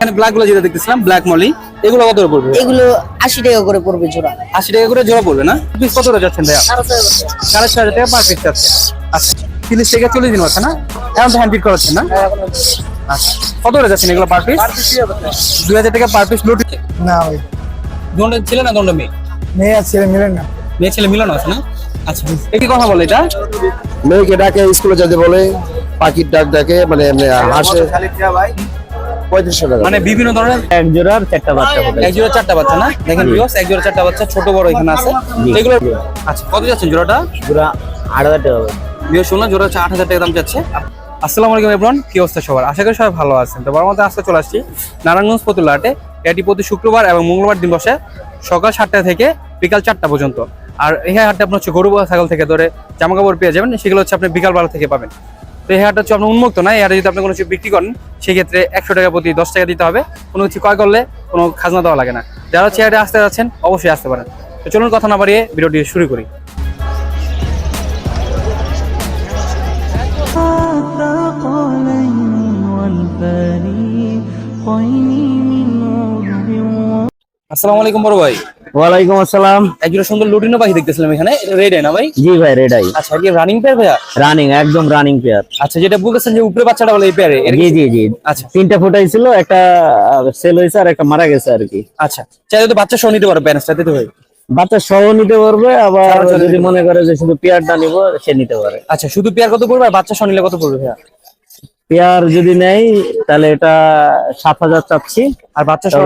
এখানে ব্ল্যাকগুলো যেটা দেখতেছিলাম ব্ল্যাক মলি এগুলো কত করে পড়বে? এগুলো আশি টাকা করে পড়বে জোড়া। আশি টাকা করে জোড়া পড়বে না? পিস কত করে যাচ্ছেন ভাইয়া? সাড়ে ছয় টাকা। পার পিস যাচ্ছে। আচ্ছা তিরিশ থেকে চল্লিশ দিন হচ্ছে না? এখন তো হ্যান্ড পিক করাচ্ছেন না? আচ্ছা কত করে যাচ্ছেন এগুলো পার পিস দুই হাজার টাকা পার পিস লুটি না ভাই দন্ড ছেলে না দন্ড মেয়ে? মেয়ে আর ছেলে মিলে না। মেয়ে ছেলে মিলানো আছে না? আচ্ছা একই কথা বলে এটা? মেয়েকে ডাকে স্কুলে যেতে বলে পাখির ডাক ডাকে মানে এমনি হাসে। পঁয়ত্রিশশো টাকা মানে বিভিন্ন ধরনের? এক জোড়ার চারটা বাচ্চা এক জোড়া চারটা বাচ্চা না? দেখেন ভিউয়ার্স এক জোড়া চারটা বাচ্চা ছোট বড় এখানে আছে। এগুলো আচ্ছা কত যাচ্ছেন জোড়াটা? জোড়া আট হাজার টাকা ভিউ শুনলাম জোড়া হচ্ছে আট হাজার টাকা দাম যাচ্ছে। আসসালামু আলাইকুম এভরন কি অবস্থা সবার? আশা করি সবাই ভালো আছেন। তো বড় মতো আজকে চলে আসছি নারায়ণগঞ্জ পতুল্লা হাটে এটি প্রতি শুক্রবার এবং মঙ্গলবার দিন বসে সকাল সাতটা থেকে বিকাল চারটা পর্যন্ত। আর এই হাটটা আপনার হচ্ছে গরু ছাগল থেকে ধরে জামা কাপড় পেয়ে যাবেন। সেগুলো হচ্ছে আপনি বিকাল বেলা থেকে পাবেন। তো এই হাটটা হচ্ছে আপনার উন্মুক্ত না, এই যদি আপনি কোনো কিছু বিক্রি করেন, সেক্ষেত্রে একশো টাকা প্রতি দশ টাকা দিতে হবে। কোনো কিছু ক্রয় করলে কোনো খাজনা দেওয়া লাগে না। যারা হচ্ছে আসতে যাচ্ছেন, অবশ্যই আসতে পারেন। তো চলুন কথা না বাড়িয়ে ভিডিওটি শুরু করি। আসসালামু আলাইকুম বড় ভাই। ওয়ালাইকুম আসসালাম। একজন সুন্দর লুটিনো পাখি দেখতেছিলাম এখানে রেড না ভাই? জি ভাই রেডাই আচ্ছা কি রানিং পেয়ার ভাইয়া? রানিং একদম রানিং পেয়ার আচ্ছা যেটা বলতেছেন যে উপরে বাচ্চাটা বলে এই পেয়ারে জি জি জি। আচ্ছা। তিনটা ফুটাই ছিল একটা সেল আর একটা মারা গেছে আর কি। আচ্ছা চাইলে তো বাচ্চা সহ নিতে পারো ভাই বাচ্চা সহ নিতে পারবে আবার যদি মনে করে যে শুধু পেয়ারটা নিব সে নিতে পারে। আচ্ছা শুধু পেয়ার কত পড়বে আর বাচ্চা সহ নিলে কত পড়বে ভাইয়া? পেয়ার যদি নেই তাহলে এটা সাত হাজার চাচ্ছি। আর বাচ্চা সহ?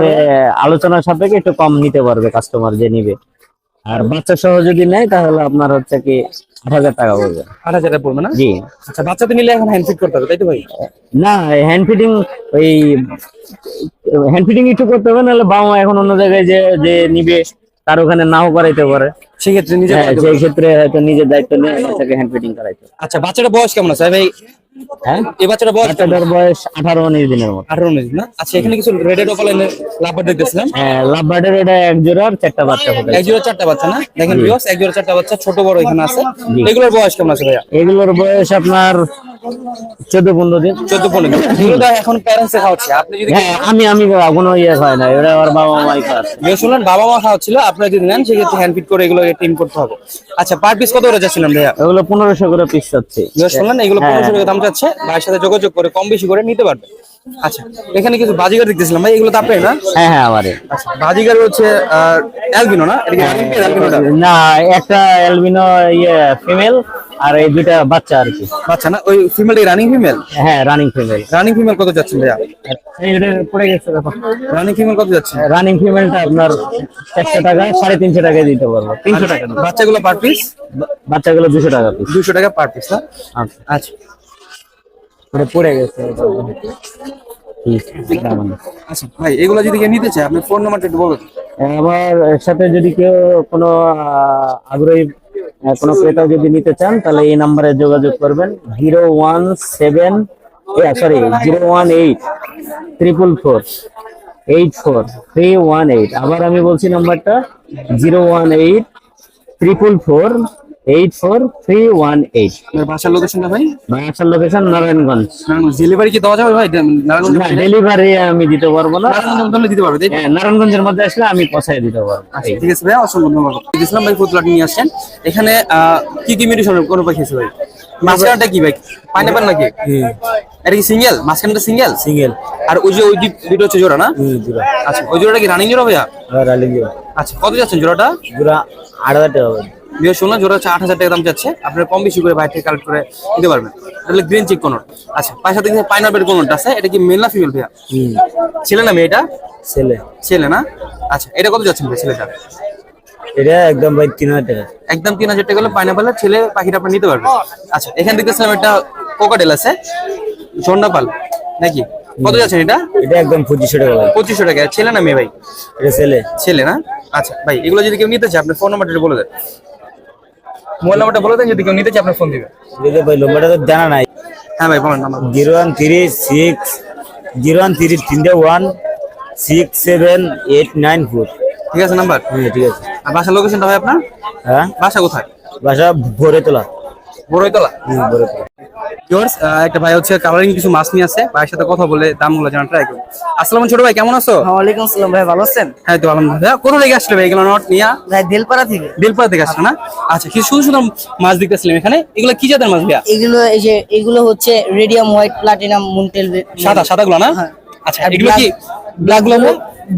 আলোচনার সাপেক্ষে একটু কম নিতে পারবে কাস্টমার যে নিবে। আর বাচ্চা সহ যদি নেয় তাহলে আপনার হচ্ছে কি আট হাজার টাকা পড়বে। আট হাজার পড়বে না? জি। আচ্ছা নিলে এখন হ্যান্ড ফিট করতে হবে তাই তো ভাই? না হ্যান্ড ফিটিং ওই হ্যান্ড ফিটিং একটু করতে হবে নাহলে বাবা এখন অন্য জায়গায় যে যে নিবে তার ওখানে নাও করাইতে পারে। সেক্ষেত্রে নিজে হ্যাঁ সেই ক্ষেত্রে হয়তো নিজের দায়িত্ব নিয়ে বাচ্চাকে হ্যান্ড ফিটিং করাইতে আচ্ছা বাচ্চাটা বয়স কেমন আছে? ভাই হ্যাঁ? এই বাচ্চাটা বয়স বাচ্চাটার বয়স আঠারো উনিশ দিনের মতো। আঠারো উনিশ না? আচ্ছা এখানে কিছু রেডেড অফলাইনের লাভবার্ড দেখতেছিলাম। হ্যাঁ লাভ বার্ডের এটা এক জোড়ার চারটা বাচ্চা হবে। এক জোড়া চারটা বাচ্চা না? দেখেন বিয়স এক জোড়া চারটা বাচ্চা ছোট বড় এখানে আছে। এগুলোর বয়স কেমন আছে ভাইয়া? এগুলোর বয়স আপনার চোদ্দ পনেরো দিন। চোদ্দ পনেরো দিন। এখন প্যারেন্টসে খাওয়াচ্ছে আপনি যদি হ্যাঁ আমি আমি কোনো ইয়ে হয় না। এরা আমার বাবা মাই খাওয়াচ্ছে বিয়ে শুনলেন বাবা মা খাওয়াচ্ছিল আপনারা যদি নেন সেক্ষেত্রে হ্যান্ড ফিট করে এগুলো টিম করতে হবে। আচ্ছা পার পিস কত করে যাচ্ছিলাম ভাইয়া? এগুলো পনেরোশো করে পিস হচ্ছে বিয়ে শুনলেন এগুলো হ্যাঁ। পনেরোশো টাকা দাম যাচ্ছে। ভাইয়ের সাথে যোগাযোগ করে কম বেশি করে নিতে পারবে। আচ্ছা এখানে কিছু বাজিগার দেখতেছিলাম। ভাই এগুলো তো আপনার না? হ্যাঁ হ্যাঁ আমারে আচ্ছা বাজিগার হচ্ছে অ্যালবিনো না? না একটা এলবিনো ইয়ে ফিমেল আর এই দুইটা বাচ্চা আর কি। আচ্ছা না? ওই ফিমেল রানিং ফিমেল হ্যাঁ রানিং ফিমেল রানিং ফিমেল কত যাচ্ছেন ভাইয়া? পড়ে গেছে রানিং ফিমেল কত যাচ্ছে? রানিং ফিমেলটা আপনার টাকা দিতে পারব। তিনশো টাকা। না। বাচ্চাগুলো পার পিস বাচ্চাগুলো দুশো টাকা পিস টাকা পার পিস না? আচ্ছা। ওটা পড়ে গেছে। আচ্ছা ভাই এগুলো যদি কেউ নিতে চায় আপনি ফোন নাম্বারটা একটু বলুন। আমার সাথে যদি কেউ কোনো আগ্রহী কোনো ক্রেতা যদি নিতে চান তাহলে এই নাম্বারে যোগাযোগ করবেন। Zero one seven sorry zero one eight triple four eight four three one eight. আবার আমি বলছি নাম্বারটা zero one eight triple four eight four three one eight বাসার লোকেশনটা ভাই? বাংলাদেশের লোকেশন নারায়ণগঞ্জ। ডেলিভারি কি দেওয়া যাবে ভাই? না ডেলিভারি আমি দিতে পারব না। নারায়ণগঞ্জ দিতে পারবে হ্যাঁ, নারায়ণগঞ্জের মধ্যে আসলে আমি পৌঁছায় দিতে পারব। আচ্ছা ঠিক আছে ভাই অসংখ্য ধন্যবাদ। ইসলাম ভাই ফুতলাট নিয়ে আসছেন। এখানে কি কি মেডিসিন কোনো পাখি আছে ভাই? মাঝখানটা কি ভাই? পাইনাপেল নাকি? এটা কি সিঙ্গেল মাঝখানটা সিঙ্গেল সিঙ্গেল আর ওই যে ওই দুটো হচ্ছে জোড়া না? আচ্ছা ওই জোড়াটা কি রানিং জোড়া ভাইয়া? আচ্ছা কত যাচ্ছেন জোড়াটা? জোড়া আট হাজার টাকা হবে বিয়ে জোড়া হচ্ছে আট হাজার টাকা দাম যাচ্ছে। আপনারা কম বেশি করে বাইরে থেকে কালেক্ট করে নিতে পারবেন। তাহলে গ্রিন চিক কোনর। আচ্ছা পাশে থেকে পাইনাপেল কোনরটা আছে এটা কি মেল না ফিমেল ভাইয়া? ছেলে না মেয়েটা ছেলে। ছেলে না? আচ্ছা এটা কত যাচ্ছেন ভাই ছেলেটা এটা একদম ভাই তিন হাজার টাকা। একদম তিন হাজার টাকা হলে ছেলে পাখিটা আপনি নিতে পারবেন। আচ্ছা এখানে দেখতেছিলাম একটা কোকাটেল আছে। ঝন্ডাপাল নাকি? কত যাচ্ছেন এটা? এটা একদম পঁচিশশো টাকা ভাই। পঁচিশশো টাকা। ছেলে না মেয়ে ভাই? এটা ছেলে। ছেলে না? আচ্ছা ভাই এগুলো যদি কেউ নিতে চায় আপনার ফোন নাম্বারটা বলে দেন। মোবাইল নাম্বারটা বলে দেন যদি কেউ নিতে চায় আপনার ফোন দিবে। দিদি ভাই লম্বাটা তো জানা নাই। হ্যাঁ ভাই বলেন number zero one three six zero one three তিনটে one six seven eight nine four. ঠিক আছে নাম্বার? হ্যাঁ ঠিক আছে। আর বাসার লোকেশনটা ভাই আপনার? হ্যাঁ? বাসা কোথায়? বাসা ভরে তোলা বড়ইতলা একটা ভাই হচ্ছে কালারিং কিছু মাছ নিয়ে আছে ভাইয়ের সাথে কথা বলে দামগুলো জানা ট্রাই করুন আসসালাম ছোট ভাই কেমন আছো? ওয়ালাইকুম আসসালাম ভাই ভালো আছেন? হ্যাঁ তো আলহামদুলিল্লাহ। কোথা থেকে আসলে ভাই এগুলো নট নিয়া? ভাই দিলপাড়া থেকে। বেলপাড়া থেকে আসলে না? আচ্ছা কি সুন্দর সুন্দর মাছ দেখতেছিলাম এখানে। এগুলো কি জাতের মাছ ভাইয়া? এগুলো এই যে এগুলো হচ্ছে রেডিয়াম হোয়াইট প্লাটিনাম মুন্টেল সাদা সাদাগুলো না? হ্যাঁ। আচ্ছা এগুলো কি ব্ল্যাকগুলো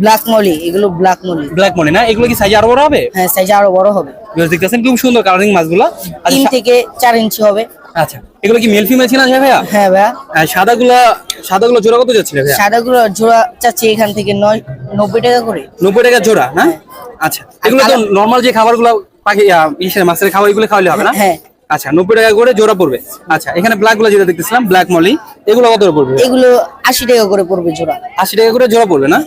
ব্ল্যাক মলি এগুলো ব্ল্যাক মলি। ব্ল্যাক মনে না? এগুলো কি সাইজ আরও বড় হবে? হ্যাঁ সাইজ আরও বড় হবে। Viewers দেখতেছেন খুব সুন্দর কালারিং মাছগুলো? আচ্ছা, থেকে ইঞ্চি হবে। আচ্ছা এগুলো কি মেল ফিমেল যায় ভাইয়া? হ্যাঁ ভাইয়া। সাদাগুলা সাদাগুলো জোড়া কত যাচ্ছিল ভাইয়া? সাদাগুলো জোড়া চাচ্ছি এখান থেকে নয় নব্বই টাকা করে। নব্বই টাকা জোড়া না? আচ্ছা এগুলো তো নর্মাল যে খাবারগুলো পাখি ইসের মাছের খাবার এগুলো খাওয়ালে হবে না? হ্যাঁ। আচ্ছা নব্বই টাকা করে জোড়া পড়বে। আচ্ছা এখানে ব্ল্যাকগুলো যেটা দেখতেছিলাম ব্ল্যাক মলি এগুলো কত পড়বে? এগুলো আশি টাকা করে পড়বে জোড়া। আশি টাকা করে জোড়া পড়বে না?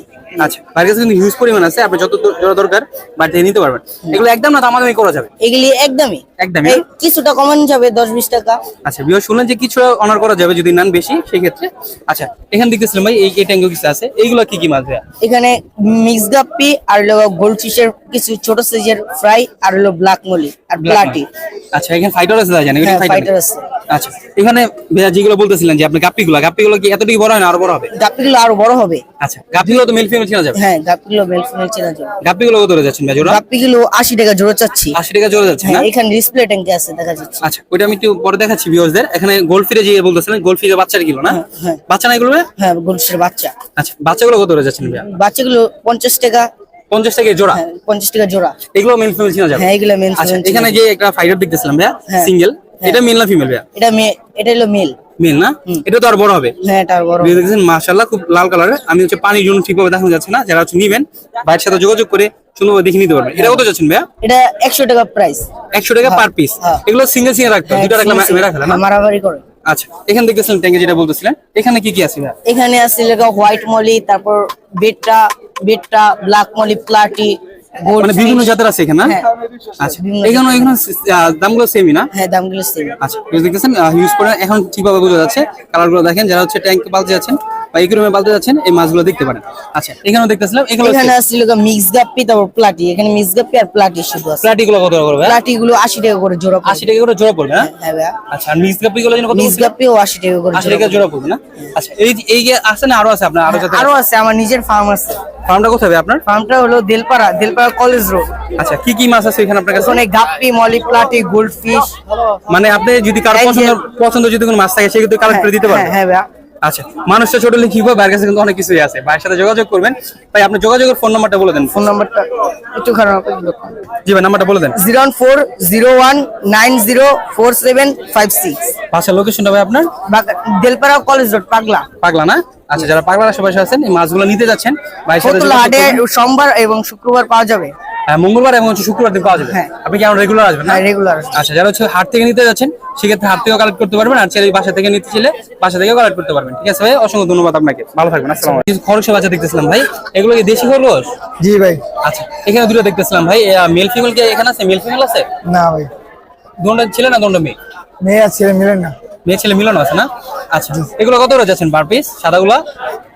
আচ্ছা বাড়ির কাছে কিন্তু হিউজ পরিমাণ আছে আপনি যত জোড়া দরকার বাড়ি থেকে নিতে পারবেন। এগুলো একদম না দামাদামি করা যাবে? এগুলি একদমই। একদমই কিছুটা কমানো যাবে দশ বিশ টাকা। আচ্ছা বিয়ে শুনলেন যে কিছু অনার করা যাবে যদি নেন বেশি সেই ক্ষেত্রে আচ্ছা এখানে দেখতেছিলাম ভাই এই ট্যাঙ্গো কিছু আছে। এইগুলো কি কি মাছ ভাইয়া? এখানে মিক্স গাপ্পি আর হলো গোল্ড ফিশের কিছু ছোট সাইজের ফ্রাই আর হলো ব্ল্যাক মলি আর প্লাটি আচ্ছা এখানে ফাইটার আছে জানেন হ্যাঁ ফাইটার আছে। আচ্ছা এখানে ভাইয়া যেগুলো বলতেছিলেন যে আপনি গাপ্পিগুলো গাপ্পিগুলো কি এতটুকু বড় হয় না? আরও বড় হবে? গাপ্পিগুলো আরও বড় হবে। আচ্ছা গাপ্পিগুলো তো মেল ফিমেল চেনা যাবে? হ্যাঁ গাপ্পিগুলো মেল ফিমেল চেনা যাবে। গাপ্পিগুলো কত করে যাচ্ছেন ভাই জোড়া? গাপ্পিগুলো আশি টাকা জোড়া চাচ্ছি। আশি টাকা জোড়া যাচ্ছে না? হ্যাঁ এখানে ডিসপ্লে ট্যাঙ্কে আছে দেখা যাচ্ছে। আচ্ছা ওইটা আমি একটু পরে দেখাচ্ছি ভিউয়ারদের এখানে গোল্ড ফিরে যে বলতেছিলেন গোল্ড ফিরে বাচ্চার কিলো না? হ্যাঁ। বাচ্চা না এগুলো হ্যাঁ ফিশের বাচ্চা। আচ্ছা বাচ্চাগুলো কত যাচ্ছেন ভাইয়া? বাচ্চাগুলো পঞ্চাশ টাকা। পঞ্চাশ টাকা জোড়া? হ্যাঁ পঞ্চাশ টাকা জোড়া। এগুলো মেল ফিমেল চেনা যাবে? হ্যাঁ এগুলো মেল আচ্ছা এখানে যে একটা ফাইটার দেখতেছিলাম ভাইয়া হ্যাঁ। সিঙ্গেল হ্যাঁ। এটা মেল না ফিমেল ভাইয়া? এটা মে- এটা হলো মেল মেল না? এটা তো আর বড় হবে। হ্যাঁ এটা বড় ভিডিও দেখছেন মাশাআল্লাহ খুব লাল কালারের আমি হচ্ছে পানির জন্য ঠিকভাবে দেখানো যাচ্ছে না। যারা হচ্ছে নিবেন ভাইয়ের সাথে যোগাযোগ করে সুন্দরভাবে দেখে নিতে পারবেন। এটা কত যাচ্ছেন ভাইয়া? এটা একশো টাকা প্রাইস একশো টাকা পার পিস হ্যাঁ। এগুলো সিঙ্গেল সিঙ্গেল রাখতে হয়, দুটো রাখলে মেরা ফেলে না? মারামারি করে। আচ্ছা এখানে দেখতেছিলেন ট্যাঙ্কে যেটা বলতেছিলেন। এখানে কি কি আছে ভাইয়া? এখানে আছে লেখা হোয়াইট মলি তারপর বেটটা বেটটা ব্ল্যাক মলি প্লাটি মানে বিভিন্ন জাতের আছে এখানে হ্যাঁ। আচ্ছা। এখানে এখানে দামগুলো সেমই না? হ্যাঁ দামগুলো সেম আচ্ছা দেখতেছেন ইউজ করে এখন ঠিকভাবে বোঝা যাচ্ছে? কালারগুলো দেখেন যারা হচ্ছে ট্যাঙ্ক পালতে যাচ্ছেন বা এগুলো পালতে যাচ্ছেন এই মাছগুলো দেখতে পারেন। আচ্ছা এখানেও দেখতেছিলাম এগুলো এখানে মিক্স গাপ্পি তারপর প্লাটি। এখানে মিক্স গাপ্পি আর প্লাটি শুধু আছে। প্লাটিগুলো কত করে করবে প্লাটি গুলো আশি টাকা করে জোড়া পড়বে। আশি টাকা করে জোড়া পড়বে না হ্যাঁ আচ্ছা আর মিক্স যেন কত মিক্স গাপ্পিও আশি টাকা করে আশি জোড়া টাকা জোড়া পড়বে। না? আচ্ছা এই এই যে আছে না আরও আছে আপনার? আরও যাতে আরও আছে আমার নিজের ফার্ম আছে। ফার্মটা কোথায় হবে আপনার? ফার্মটা হলো দেলপাড়া দেলপাড়া কলেজ রোড আচ্ছা কি কি মাছ আছে এখানে আপনার কাছে? ওখানে guppy molly platy gold fish মানে আপনি যদি কারও পছন্দ পছন্দ যদি কোনো মাছ থাকে সেক্ষেত্রে কালেক্ট করে দিতে পারবেন হ্যাঁ ভাইয়া। আচ্ছা মানুষটা ছোট হলে কি হবে? বাইরের কাছে কিন্তু অনেক কিছুই আছে। ভাইয়ের সাথে যোগাযোগ করবেন। ভাই আপনি যোগাযোগের ফোন নাম্বারটা বলে দেন। ফোন নাম্বারটা একটু খারাপ জি ভাই নাম্বারটা বলে দেন। Zero one four zero one nine zero four seven five six. বাসার লোকেশনটা ভাই আপনার? দেলপাড়া কলেজ রোড পাগলা। পাগলা না? আচ্ছা যারা পাগলার আশেপাশে আছেন এই মাছগুলো নিতে যাচ্ছেন ভাইয়ের করবেন। সোমবার এবং শুক্রবার পাওয়া যাবে। মঙ্গলবার এবং হচ্ছে শুক্রবার দিন পাওয়া যাবে? হ্যাঁ। আপনি কি আমরা রেগুলার আসবেন না? হ্যাঁ রেগুলার আচ্ছা যারা হচ্ছে হাট থেকে নিতে যাচ্ছেন সেক্ষেত্রে হাট থেকেও কালেক্ট করতে পারবেন আর ছেলে বাসা থেকে নিতে চাইলে বাসা থেকেও কালেক্ট করতে পারবেন। ঠিক আছে ভাই? অসংখ্য ধন্যবাদ আপনাকে। ভালো থাকবেন আসসালাম কিছু খরচের বাচ্চা দেখতেছিলাম ভাই। এগুলো কি দেশি খরচ জি ভাই। আচ্ছা এখানে দুটো দেখতেছিলাম ভাই। মেল ফিমেল কি এখানে আছে? মেল ফিমেল আছে? না ভাই। দুটো ছেলে না দুটো মেয়ে? মেয়ে আর ছেলে মিলেন না। মেয়ে ছেলে মিলন আছে না? আচ্ছা এগুলো কত করে যাচ্ছেন পার পিস সাদাগুলা?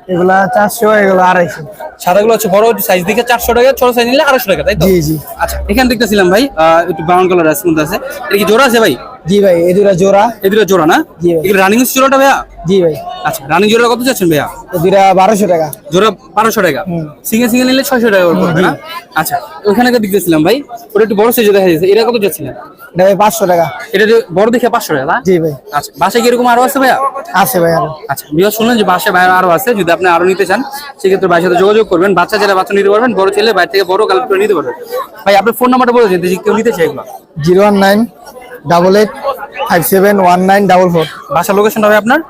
এগুলা চারশো এগুলো আড়াইশো। সাদাগুলো হচ্ছে বড় সাইজ দিকে চারশো টাকা ছোট সাইজ নিলে আড়াইশো টাকা তাই তো? জি জি। আচ্ছা এখানে দেখতেছিলাম ভাই আহ, একটু ব্রাউন কালার আছে আছে। এটা কি জোড়া আছে ভাই? জি ভাই এই দুটা জোড়া। এই দুটো জোড়া না? জি ভাই। এগুলো রানিং জোড়াটা ভাইয়া? জি ভাই। আচ্ছা রানিং জোড়া কত যাচ্ছেন ভাইয়া? এই দুটা বারোশো টাকা। জোড়া বারোশো টাকা। সিঙ্গেল সিঙ্গেল নিলে ছয়শো টাকা পড়বে না? আচ্ছা ওখানে দেখতেছিলাম ভাই ওটা একটু বড় সাইজে দেখা যাচ্ছে। এটা কত যাচ্ছিলেন এটা ভাই পাঁচশো টাকা। এটা যে বড় দেখে পাঁচশো টাকা না? জি ভাই। আচ্ছা বাসায় কি এরকম আরও আছে ভাইয়া? আছে ভাই আরও। আচ্ছা বিয়ে শুনলেন যে বাসায় বাইরে আরও আছে যদি আপনি আরও নিতে চান সেক্ষেত্রে ভাইয়ের সাথে যোগাযোগ করবেন। বাচ্চা ছেলে বাচ্চা নিতে পারবেন বড় ছেলে বাইরে থেকে বড় কালেক্ট করে নিতে পারবেন। ভাই আপনার ফোন নাম্বারটা বলে দিন যদি কেউ নিতে চাই এগুলো। Zero one nine double eight five seven one nine double four বাসার লোকেশনটা হবে আপনার?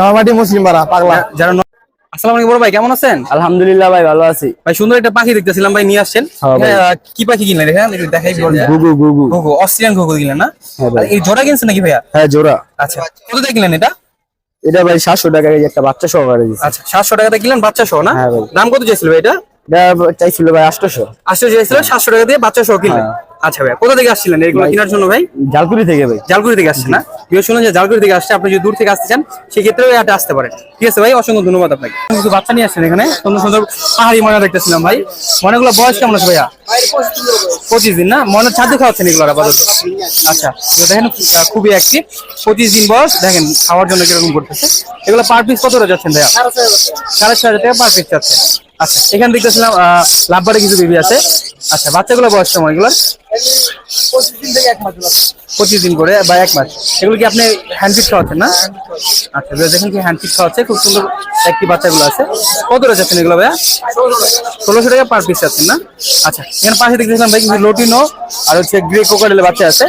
নর্মাটি মুসলিম পাড়া পাগলা। যারা আসসালামু আলাইকুম বড় ভাই কেমন আছেন? আলহামদুলিল্লাহ ভাই ভালো আছি। ভাই সুন্দর একটা পাখি দেখতেছিলাম ভাই নিয়ে আসছেন। হ্যাঁ কি পাখি কিনলেন এখানে একটু দেখাই গুগু গুগু ঘুঘু। অস্ট্রেলিয়ান ঘুঘু কিনলেন না? হ্যাঁ এই জোড়া কিনছেন নাকি ভাইয়া? হ্যাঁ জোড়া। আচ্ছা কত দিয়ে কিনলেন এটা? এটা ভাই সাতশো টাকা একটা বাচ্চা আচ্ছা সাতশো টাকাতে কিনলেন বাচ্চা সহ না? হ্যাঁ দাম কত চাইছিল ভাই এটা? চাইছিল ভাই আটশোশো। আটশো চাইছিল সাতশো টাকা দিয়ে বাচ্চা সহ কিনলেন। আচ্ছা ভাই কোথা থেকে আসছিলেন? এগুলো কেনার জন্য ভাই? জালকুড়ি থেকে ভাই। জালকুড়ি থেকে আসছেন না? বিয়ে শুনলেন যে জালকুড়ি থেকে আসছে আপনি যদি দূর থেকে আসতে চান সেক্ষেত্রেও এই হাটে আসতে পারেন। ঠিক আছে ভাই অসংখ্য ধন্যবাদ আপনাকে। কিছু বাচ্চা নিয়ে আসছেন এখানে সুন্দর সুন্দর পাহাড়ি ময়না দেখতেছিলাম ভাই। ময়নাগুলো বয়স কেমন আছে ভাইয়া? পঁচিশ দিন না? ময়নার ছাদে খাওয়াচ্ছেন এগুলো আপাতত? আচ্ছা দেখেন খুবই অ্যাক্টিভ পঁচিশ দিন বয়স দেখেন খাওয়ার জন্য কীরকম করতেছে। এগুলো পার পিস কত যাচ্ছেন ভাইয়া? সাড়ে ছয় হাজার টাকা পার পিস যাচ্ছে। আচ্ছা এখানে দেখতেছিলাম লাভবারে কিছু বেবি আছে। আচ্ছা বাচ্চাগুলো বয়স কেমন এগুলোর? পঁচিশ দিন করে বা এক মাস। এগুলো কি আপনি হ্যান্ডফিট খাওয়াচ্ছেন না? আচ্ছা বেশ দেখেন কি হ্যান্ড ফিট খাওয়াচ্ছে, খুব সুন্দর একটি বাচ্চাগুলো আছে। কত করে যাচ্ছেন এগুলো, ভাইয়া? ষোলোশো টাকা পার পিস যাচ্ছেন না? আচ্ছা এখানে পাশে দেখতেছিলাম ভাই কিছু লোটিনো আর হচ্ছে গ্রে কোকারেলের বাচ্চা আছে।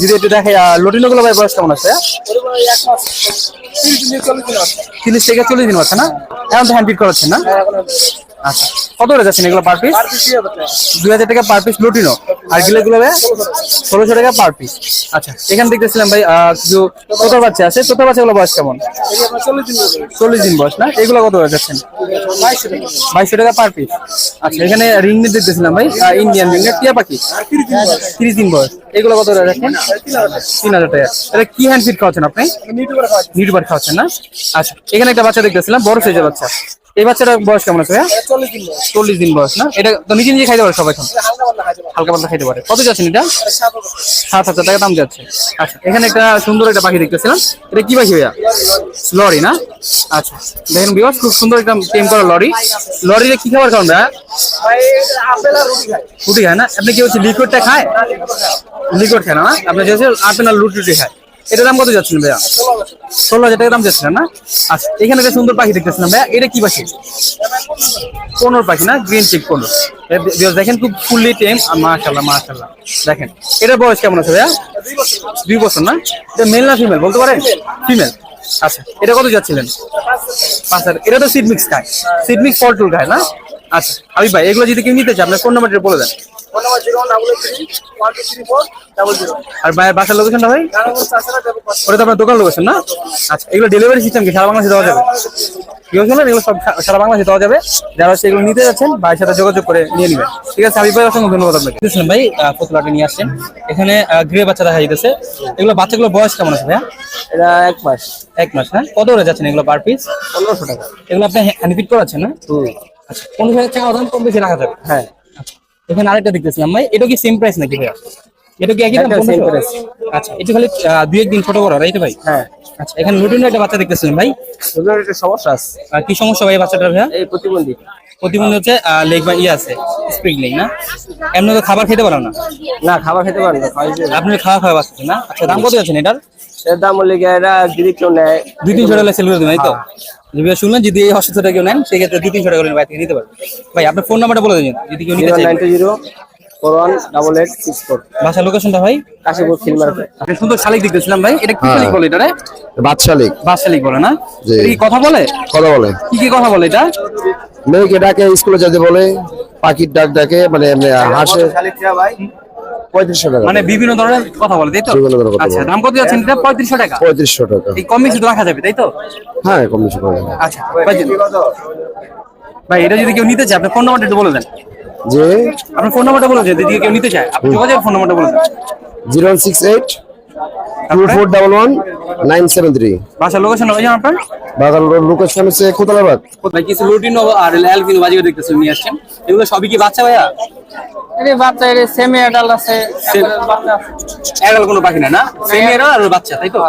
যদি একটু দেখে লোটিনো গুলো ভাই, বয়স কেমন আছে তিরিশ থেকে চল্লিশ দিন আছে না? এখন তো হ্যান্ড ফিট করাচ্ছেন না? আচ্ছা। কত করে যাচ্ছেন এগুলো পার পিস দুই হাজার টাকা পার পিস লুটিনো। আর গিলে গুলো ষোলোশো টাকা পার পিস আচ্ছা এখানে দেখতেছিলাম ভাই কিছু তোতার বাচ্চা আছে। তোতার বাচ্চাগুলো বয়স কেমন? চল্লিশ দিন বয়স না? এগুলো কত করে যাচ্ছেন? বাইশশো টাকা পার পিস আচ্ছা এখানে রিং নেট দেখতেছিলাম ভাই ইন্ডিয়ান রিং নেট টিয়া পাখি? তিরিশ দিন বয়স। এগুলো কত করে যাচ্ছেন? তিন হাজার টাকা। এটা কি হ্যান্ড ফিট খাওয়াচ্ছেন আপনি? নিউটুবার খাওয়াচ্ছেন না? আচ্ছা এখানে একটা বাচ্চা দেখতেছিলাম বড় সাইজের বাচ্চা। এই বাচ্চাটা বয়স কেমন আছে চল্লিশ দিন বয়স। না? এটা তো নিজে নিজে খাইতে পারে সবাই এখন হালকা পাতলা খাইতে পারে। কত যাচ্ছেন এটা? সাত হাজার। টাকা দাম যাচ্ছে। আচ্ছা এখানে একটা সুন্দর একটা পাখি দেখতেছিলাম। এটা কি পাখি ভাইয়া? লরি না? আচ্ছা দেখেন বিবাস খুব সুন্দর একটা টেম করা লরি। লরিতে কি খাবার খাওয়ান ভাইয়া? রুটি খায়। না? আপনি কি হচ্ছে লিকুইডটা খায়? লিকুইড খায়। না আপনি হচ্ছে আপেল আর রুটি খায়। এটার দাম কত যাচ্ছেন ভাইয়া? ষোলো হাজার টাকা দাম যাচ্ছিলেন না? আচ্ছা এখানে একটা সুন্দর পাখি দেখতেছিলাম ভাইয়া এটা কি পাখি? কোনোর পাখি, না? গ্রিন চিক কোনো দেখেন খুব ফুললি টেম মাশাল্লাহ মাশাল্লাহ দেখেন, এটার বয়স কেমন আছে ভাইয়া? দুই বছর, না? এটা মেল না ফিমেল বলতে পারেন? ফিমেল আচ্ছা এটা কত যাচ্ছিলেন? হাজার। এটা তো সিডমিক্স খায় সিড মিক্স ফল টুল খায় না? আচ্ছা আমি ভাই, এগুলো যদি কেউ নিতে চায়, আপনার ফোন নাম্বারটা বলে দেন। আর ভাইয়ের বাসার লোকেশনটা ভাই? ওটা তো আপনার দোকান লোকেশন না? আচ্ছা এগুলো ডেলিভারি সিস্টেম কি? সারা বাংলাদেশে দেওয়া যাবে? এগুলো সব সারা বাংলাদেশে দেওয়া যাবে। যারা হচ্ছে এগুলো নিতে যাচ্ছেন ভাইয়ের সাথে যোগাযোগ করে নিয়ে নেবেন। ঠিক আছে হাবিব ভাই অসংখ্য ধন্যবাদ আপনাকে। বুঝলেন ভাই পুতলাটা নিয়ে আসছেন। এখানে গ্রে বাচ্চা দেখা যাইতেছে। এগুলো বাচ্চাগুলো বয়স কেমন আছে ভাইয়া? এটা এক মাস। এক মাস হ্যাঁ? কত করে যাচ্ছেন এগুলো পার পিস পনেরোশো টাকা। এগুলো আপনি হ্যান্ড ফিট করাচ্ছেন না আচ্ছা পনেরো হাজার টাকা দাম কম বেশি রাখা যাবে। হ্যাঁ। আচ্ছা এখানে আরেকটা দেখতেছিলাম ভাই এটা কি সেম প্রাইস নাকি ভাইয়া? এটা কি একই দাম same 1500? আচ্ছা এটা খালি দুই একদিন ছোট বড় রাইট ভাই? হ্যাঁ। আচ্ছা এখানে নতুন একটা বাচ্চা দেখতেছিলেন ভাই। ওদের একটা সমস্যা আছে। আর কি সমস্যা ভাই বাচ্চাটার ভাইয়া? এই প্রতিবন্ধী। প্রতিবন্ধী হচ্ছে লেগ বা ইয়ে আছে স্প্রিং লেগ না? এমনি তো খাবার খেতে পারো না? না খাবার খেতে পারেন না আপনি খাওয়া খাওয়া বাচ্চা না? আচ্ছা দাম কত যাচ্ছেন এটার? এর দাম হলে গিয়ে এটা যদি কেউ নেয়। দুই তিনশো টাকা সেল করে দেবেন তাই তো? যদি শুনলেন যদি এই অসুস্থতা কেউ নেন সেক্ষেত্রে দুই তিনশো টাকা করে বাইরে থেকে নিতে পারবেন। ভাই আপনার ফোন নাম্বারটা বলে দিন যদি কেউ নিতে চায়। Nine zero four one double eight six four. বাসার লোকেশনটা ভাই? Kashipur film market. সুন্দর শালিক দেখতেছিলাম ভাই এটা কি হ্যাঁ। শালিক বলে এটা রে? বাদশালিক। বলে না? কি কথা বলে? কথা বলে। কি কি কথা বলে এটা? মেয়েকে ডাকে স্কুলে যেতে বলে পাখির ডাক ডাকে মানে এমনি হাসে। পঁয়ত্রিশশো টাকা। মানে বিভিন্ন ধরনের কথা বলে তাই তো? বিভিন্ন ধরনের কথা আচ্ছা দাম কত যাচ্ছেন এটা পঁয়ত্রিশশো টাকা? পঁয়ত্রিশশো টাকা। এই কম বেশি তো রাখা যাবে তাই তো? হ্যাঁ কম বেশি করে দেবে। আচ্ছা ভাই এটা যদি কেউ নিতে চায় ফোন নাম্বারটা একটু বলে দেন। যে? আপনার ফোন নাম্বারটা বলে দেন যদি কেউ নিতে চায়। আপনি যোগাযোগ ফোন নাম্বারটা বলে দেন। Zero six eight two four double one nine seven three. বাসার লোকেশন ওই আপনার? লোকেশন হচ্ছে কিছু লুটিনো আর বাজিও দেখতেছেন নিয়ে আসছেন। এগুলো সবই কি বাচ্চা ভাইয়া? বাচ্চা এটা সেমি অ্যাডাল্ট আছে অ্যাডাল কোনো পাখি না না? সেমি আর বাচ্চা তাই তো?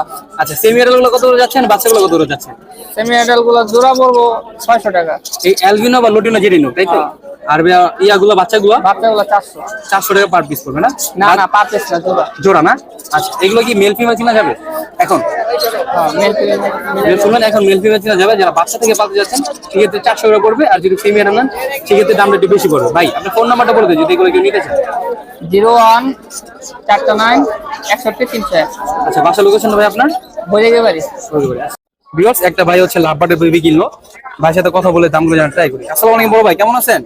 আচ্ছা সেমি অ্যাডালগুলো কত দূরে যাচ্ছে আর বাচ্চাগুলো কত দূরে যাচ্ছে? সেমি অ্যাডাল্টগুলো জোড়া পড়ব টাকা। এই অ্যালবিনো বা লুটিনো নোক তাই তো? আর ইয়াগুলো বাচ্চাগুলো? বাচ্চা গুলো চারশো। চারশো টাকা পার পিস পড়বে না? না না পার পিস জোড়া। জোড়া না? আচ্ছা এগুলো কি মেল ফিমেল চিনা যাবে? এখন? হ্যাঁ মেল ফিমেল যে এখন মেল ফিমেল চিনা যাবে? যারা বাচ্চা থেকে পালতে যাচ্ছেন সেক্ষেত্রে চারশো টাকা পড়বে আর যদি ফিমেল নেন সেক্ষেত্রে দামটা একটু বেশি পড়বে। ভাই আপনার ফোন নাম্বারটা বলে দিন যদি এগুলো কেউ নিতে চান জিরো ওয়ান চারটা নাইন একষট্টি তিনশো আচ্ছা বাসা লোকেশন ভাই আপনার? বলে গিয়ে পারি বিয়ার্স একটা ভাই হচ্ছে লাভবাটের বেবি কিনলো। ভাইয়ের সাথে কথা বলে দামগুলো জানার ট্রাই করি। আসসালামু আলাইকুম বড় ভাই কেমন আছেন?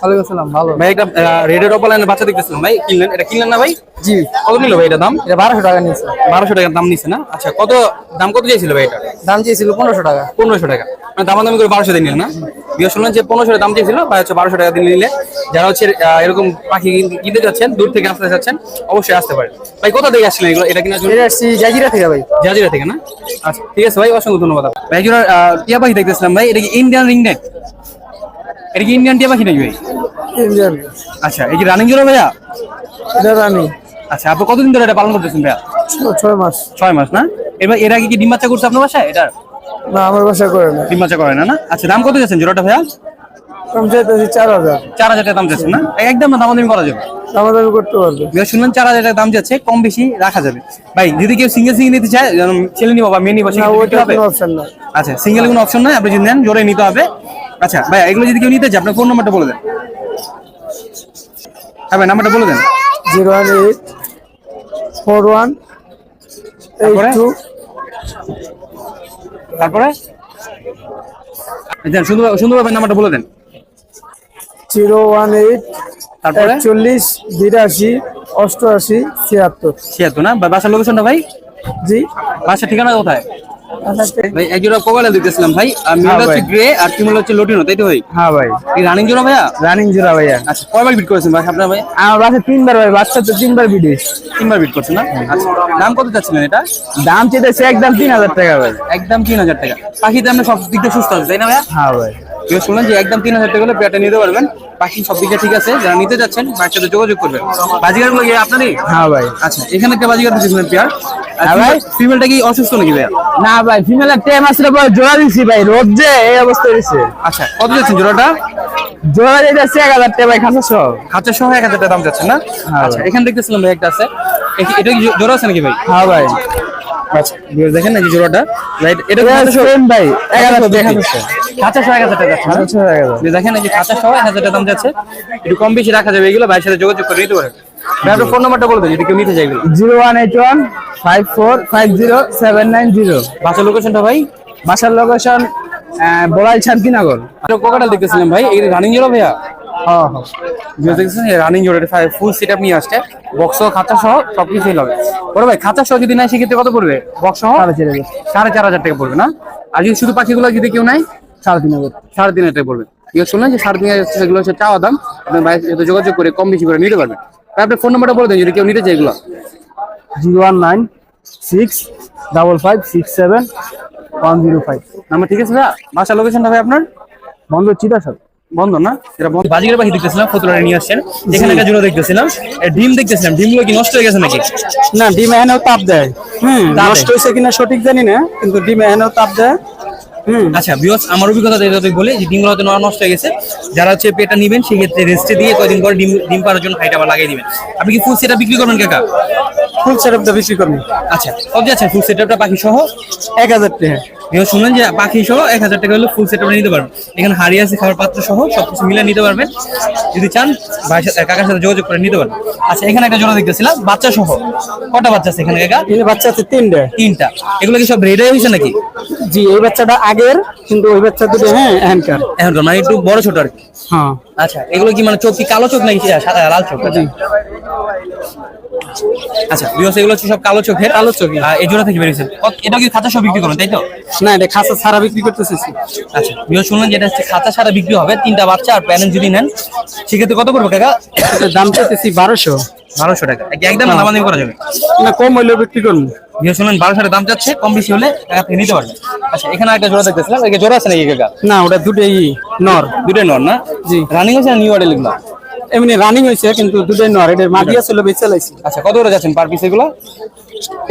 ওয়ালাইকুম আসসালাম ভালো। ভাই একটা রেডের অপালাইনের বাচ্চা দেখতেছিলাম। ভাই কিনলেন? এটা কিনলেন না ভাই? জি। কত নিল ভাই এটা দাম? এটা বারোশো টাকা নিছে বারোশো টাকার দাম নিচ্ছে না? আচ্ছা কত দাম কত চাইছিল ভাই এটা? দাম চেয়েছিল পনেরোশো টাকা। পনেরোশো টাকা। মানে দাম দামাদামি করে বারোশো দিয়ে নিলেন না? বিয়ে শুনলেন যে পনেরোশো দাম চেয়েছিল বা হচ্ছে বারোশো টাকা দিয়ে নিলে। যারা হচ্ছে এরকম পাখি কিনতে যাচ্ছেন দূর থেকে আসতে যাচ্ছেন অবশ্যই আসতে পারেন। ভাই কোথা থেকে আসছিলেন এগুলো? এটা কিনা এটা আসছি জাজিরা থেকে ভাই। জাজিরা থেকে না? আচ্ছা ঠিক আছে ভাই অসংখ্য ধন্যবাদ ভাই জোড়া টিয়া পাখি দেখতেছিলাম ভাই এটা কি ইন্ডিয়ান রিং রিংনেট এটা কি ইন্ডিয়ান টিয়া পাখি নাকি ভাই? ইন্ডিয়ান। আচ্ছা এই কি রানিং জোড়া ভাইয়া? এটা রানি আচ্ছা আপনি কতদিন ধরে এটা পালন করতেছেন ভাইয়া? ছয় মাস। ছয় মাস না? এবার এর আগে কি ডিম বাচ্চা করছে আপনার বাসায়? এটা? না আমার বাসা করে না ডিম বাচ্চা করে না না? আচ্ছা দাম কত যাচ্ছেন জোড়াটা ভাইয়া? চার হাজার। চার হাজার টাকা দাম যাচ্ছে না? একদম না দামাদামি করা যাবে? করতে পারবে। শুনলেন চার হাজার টাকা দাম যাচ্ছে কম বেশি রাখা যাবে। ভাই যদি কেউ সিঙ্গেল সিঙ্গেল নিতে চায় যেমন ছেলে নিবো বা মেয়ে নিবো অপশন না আচ্ছা সিঙ্গেল কোনো অপশন নাই আপনি যদি নেন জোরে নিতে হবে। আচ্ছা ভাই এগুলো যদি কেউ নিতে চায় আপনার ফোন নাম্বারটা বলে দেন। হ্যাঁ ভাই নাম্বারটা বলে দেন। Zero one eight four one eight two তারপরে? দেন সুন্দর সুন্দরভাবে নাম্বারটা বলে দেন। জিরো ওয়ান এইট তারপরে? চল্লিশ বিরাশি অষ্টআশি ছিয়াত্তর। ছিয়াত্তর না? বাসার লোকেশনটা ভাই? জি। বাসার ঠিকানা কোথায়? ভাই এক জোড়া কোকালে দিতেছিলাম ভাই আর মিল হ্যাঁ, হচ্ছে ভাই। গ্রে আর ফিমেল হচ্ছে লটিনো তাই তো ভাই? হ্যাঁ ভাই। এই রানিং জোড়া ভাইয়া? রানিং জোড়া ভাইয়া। আচ্ছা কয়বার বিট করেছেন ভাই আপনার ভাই? আমার বাসা তিনবার ভাই বাচ্চা তো তিনবার বিদেশ তিনবার বিট করছেন না? আচ্ছা দাম কত চাচ্ছিলেন এটা? দাম চেয়েছে একদম তিন হাজার টাকা ভাই। একদম তিন হাজার টাকা। পাখিতে আমরা সব দিক দিয়ে সুস্থ আছে তাই না ভাইয়া? হ্যাঁ ভাই। কেউ শুনলেন যে একদম তিন হাজার টাকা হলে পেয়ারটা নিতে পারবেন। বাকি সব দিকে ঠিক আছে যারা নিতে যাচ্ছেন ভাইয়ের সাথে যোগাযোগ করবেন। বাজিগারগুলো আপনারই? হ্যাঁ ভাই। আচ্ছা এখানে একটা বাজিগার দিয়েছিলেন পেয়ার? হ্যাঁ ভাই। ফিমেলটা কি অসুস্থ নাকি না ভাই পরে জোড়া দিছি ভাই রোদ যে এই অবস্থা হয়েছে আচ্ছা কত যাচ্ছেন জোড়াটা? জোড়া দিয়ে যাচ্ছে এক হাজার টাকা ভাই খাঁচা সহ। এক হাজার টাকা দাম যাচ্ছে না? হ্যাঁ আচ্ছা। এখানে দেখতেছিলাম ভাই একটা আছে। এটা কি জোড়া আছে নাকি ভাই? হ্যাঁ ভাই। আচ্ছা দেখেন যে জোড়াটা? রাইট এটা সেম ভাই এক হাজার খাঁচা টাকা সহ খাঁচা সহ এক হাজার টাকা যাচ্ছে না? খাসা এক দেখেন সহ এক হাজার টাকা দাম যাচ্ছে। একটু কম বেশি রাখা যাবে এগুলো ভাইয়ের সাথে যোগাযোগ করে নিতে পারেন। ভাই আপনার ফোন নাম্বারটা বলে দেন যদি কেউ নিতে চাই এগুলো। বাসার লোকেশনটা ভাই? বাসার লোকেশন বড়াই শান্তিনগর কোকাটাল দেখতেছিলাম ভাই এই রানিং জোড়া ভাইয়া? হ্যাঁ হ্যাঁ। রানিং জোড়া ফুল সেট আপ নিয়ে আসছে। বক্স সহ খাঁচা সহ সবকিছুই হবে। বড় ভাই খাঁচা সহ যদি নাই সেক্ষেত্রে কত পড়বে? বক্স সহ সাড়ে চার হাজার। টাকা পড়বে না? আর যদি শুধু পাখিগুলো যদি কেউ নাই সাড়ে তিন হাজার। সাড়ে তিন হাজার টাকা পড়বে। শুনলেন যে সাড়ে তিন হাজার সেগুলো হচ্ছে চাওয়া দাম। আপনার যোগাযোগ করে কম বেশি করে নিতে পারবেন তাই আপনার ফোন নাম্বারটা বলে দেন যদি কেউ নিতে চাই এগুলো। Zero one nine six double five six seven one zero five. Number ঠিক আছে বাসার লোকেশনটা ভাই আপনার? বন্ধ চিতা সব বন্ধ না? এটা বাজিকের পাখি দেখতেছিলাম ফতুলারে নিয়ে আসছেন। এখানে একটা জোড়া দেখতেছিলাম। ডিম দেখতেছিলাম। ডিমগুলো কি নষ্ট হয়ে গেছে নাকি? না ডিম এখানেও তাপ দেয়। হুম নষ্ট হয়েছে কিনা সঠিক জানি না কিন্তু ডিম এখানেও তাপ দেয়। হুম। আচ্ছা বিকজ আমার অভিজ্ঞতা তুই বলি যে ডিমগুলো হয়তো নষ্ট হয়ে গেছে। যারা হচ্ছে পেটা নিবেন সেক্ষেত্রে রেস্টে দিয়ে কয়দিন পরে ডিম ডিম পাড়ার জন্য হাইট আবার লাগিয়ে দিবেন। আপনি কি ফুল সেটা বিক্রি করবেন কাকা? ফুল সেটআপটা বেশি করবি। আচ্ছা কত যাচ্ছে ফুল সেটআপটা পাখি সহ এক হাজার টাকা। বিকজ শুনলেন যে পাখি সহ এক হাজার টাকা হলে ফুল সেটআপটা নিতে পারবেন। এখানে হাড়ি আছে খাবার পাত্র সহ সবকিছু মিলে নিতে পারবেন। যদি চান সাথে কাকার সাথে যোগাযোগ করে নিতে পারবেন আচ্ছা এখানে একটা জোড়া দেখতেছিলাম বাচ্চা সহ। কটা বাচ্চা আছে এখানে কাকা? এই বাচ্চা আছে তিনটে। তিনটা। এগুলো কি সব রেডি হয়েছে নাকি? জি এই বাচ্চাটা আগের কিন্তু ওই বাচ্চা দুটো হ্যাঁ এখানকার। এখন মানে একটু বড় ছোট আর কি। হ্যাঁ। আচ্ছা এগুলো কি মানে চোখ কি কালো চোখ নাকি সাদা লাল চোখ? আচ্ছা বিকজ এগুলো হচ্ছে সব কালো চোখের? কালো এই জোড়া থেকে বেরিয়েছে এটা কি খাঁচা সব বিক্রি করেন তাই তো? না এটা খাসা ছাড়া বিক্রি করতেছি। আচ্ছা শুনলেন যেটা হচ্ছে খাঁচা সারা বিক্রি হবে তিনটা বাচ্চা আর প্যারেন্ট যদি নেন সেক্ষেত্রে কত পড়বে এটার দাম চাইতেছি বারোশো। বারোশো টাকা। একদম দামাদামি করা যাবে। না কম হইলেও বিক্রি করুন বিকজ শুনলেন বারোশো টাকা দাম চাচ্ছে কম বেশি হলে টাকা থেকে নিতে পারবেন। আচ্ছা এখানে একটা জোড়া দেখতেছিলাম জোড়া আছে নাকি কাকা? না ওটা দুটোই নর। দুটোই নর না? জি। রানিং হচ্ছে নিউ অর্ডার লিখলাম এমনি রানিং হয়েছে কিন্তু দুটোই নর এটার মাটিয়া ছিল বেঁচে লাইছি। আচ্ছা কত করে যাচ্ছেন পার পিস এগুলো?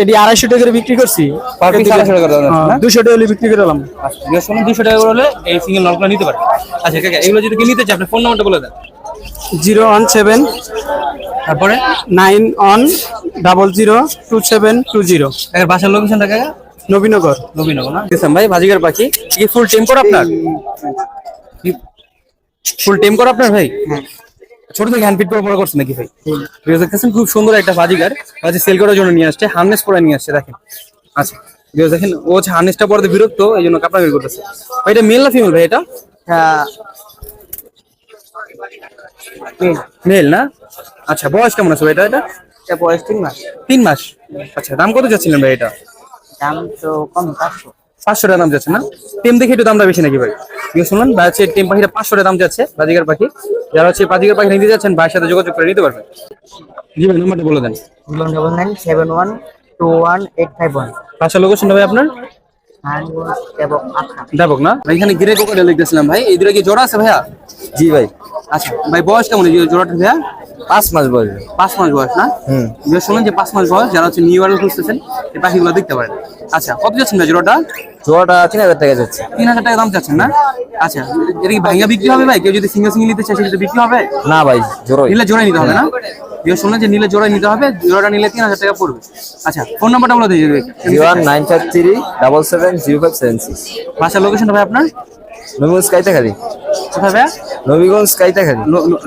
এটি আড়াইশো টাকা করে বিক্রি করছি। Per piece 250 টাকা না? দুশো টাকা হলে বিক্রি করলাম আচ্ছা শুনুন দুশো টাকা করে হলে এই সিঙ্গেল নলগুলো নিতে পারেন। আচ্ছা কাকা এগুলো যদি নিতে চায় আপনি ফোন নাম্বারটা বলে দেন। জিরো ওয়ান সেভেন তারপরে? Nine one double zero two seven two zero. বাসার লোকেশনটা কাকা? নবীনগর। নবীনগর না? ভাই ভাজিকার পাখি। কি ফুল টেম্পর আপনার? ফুল টেম্পর আপনার ভাই? ছোট থেকে হ্যান্ড ফিট বড় করছেন নাকি ভাই? ভিডিও দেখতেছেন? খুব সুন্দর একটা বাজিকার হচ্ছে সেল করার জন্য নিয়ে আসছে হার্নেস পরে নিয়ে আসছে দেখেন। আচ্ছা ভিডিও দেখেন ও হচ্ছে হার্নেসটা পরে বিরক্ত এই জন্য কাপড় বের করতেছে। ভাই এটা মেল না ফিমেল ভাই এটা? মেল না? আচ্ছা বয়স কেমন আছে ভাই এটা এটা? বয়স তিন মাস। তিন মাস? আচ্ছা দাম কত যাচ্ছিলেন ভাই এটা? দাম তো কম পাঁচশো। পাঁচশো টাকা দাম যাচ্ছে না? টেম দেখে একটু দামটা বেশি নাকি ভাই? ঠিক আছে শুনুন ভাই হচ্ছে টেম পাখিটা পাঁচশো টাকা দাম যাচ্ছে বাজিকার পাখি। যারা হচ্ছে বাজিকার পাখি নিতে যাচ্ছেন ভাইয়ের সাথে যোগাযোগ করে নিতে পারবেন। জি ভাই নাম্বারটা বলে দেন। Double nine seven one two one eight five one. বাসার লোকেশনটা ভাই আপনার? ব্যাপক না? এখানে গিরে কোকাটা লিখতেছিলাম ভাই। এই দুটো কি জোড়া আছে ভাইয়া? জি ভাই। আচ্ছা ভাই বয়স কেমন জোড়াটা ভাইয়া? পাঁচ মাস বয়স। পাঁচ মাস বয়স না? যে শুনুন যে পাঁচ মাস বয়স যারা হচ্ছে নিউ ইয়ার খুঁজতেছেন এই পাখিগুলো দেখতে পারেন। আচ্ছা কত যাচ্ছেন ভাই জোড়াটা? জোয়াটা তিন হাজার টাকা যাচ্ছে। তিন হাজার টাকা দাম চাচ্ছেন না? আচ্ছা এটা কি ভাঙ্গা বিক্রি হবে ভাই? কেউ যদি সিঙ্গেল সিঙ্গেল নিতে চায় সেটা বিক্রি হবে? না ভাই জোরই নিলে জোড়াই নিতে হবে না? যে শুনলেন যে নিলে জোড়াই নিতে হবে জোড়াটা নিলে তিন হাজার টাকা পড়বে। আচ্ছা ফোন নাম্বারটা বলে দিয়ে দেবে zero nine five three double seven zero five seven six. বাসার লোকেশনটা ভাই আপনার? নবীগঞ্জ কাইতাখারি কোথায়